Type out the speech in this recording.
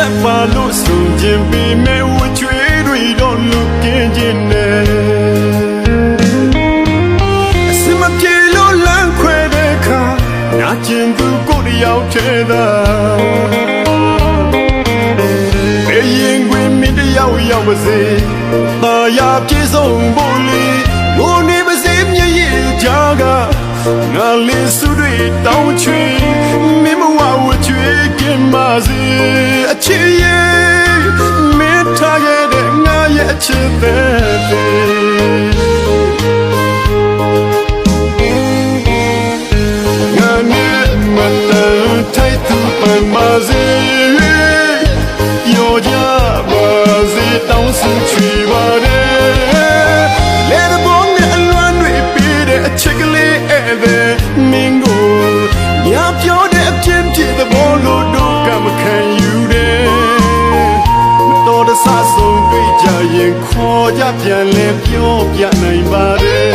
ဆက်ပါလို့ဆိုခြင်းပေမဲ့ဝချွေးတွေတော့လူကင်းခြင်းနဲ့အစမပြေလို့လမ်းခွဲတဲ့အခါနာကျင်သူကိုယ်တစ်ယောက်ထဲသာဘယ်ရင်ခွင်မင်းတစ်ယောက်ရောက်ပါစေ။တာယာပြေဆုံးဖို့လေဘုန်းနေပါစေမျက်ရည်ကြားကငါလေးစုတွေတောင်းချွေမင်းမဝဝ ချွေကင်ပါစေအချစ်ရဲ့မင်းထားခဲ့တဲ့ငါရဲ့အချစ်တဲ့ငါနဲ့မတန်ထိုက်သူပန်ပါစေပြောကြပါစေတောင်းစုချွေပါတယ်လေတဲ့ဘုံနဲ့အလွမ်းတွေပေးတဲ့အချက်ကလေးဧည့်သည်မင်းကိုည တဆဆုံးတွေ့ကြရင်ခေါ်ကြပြန်လဲပြောပြနိုင်ပါတယ်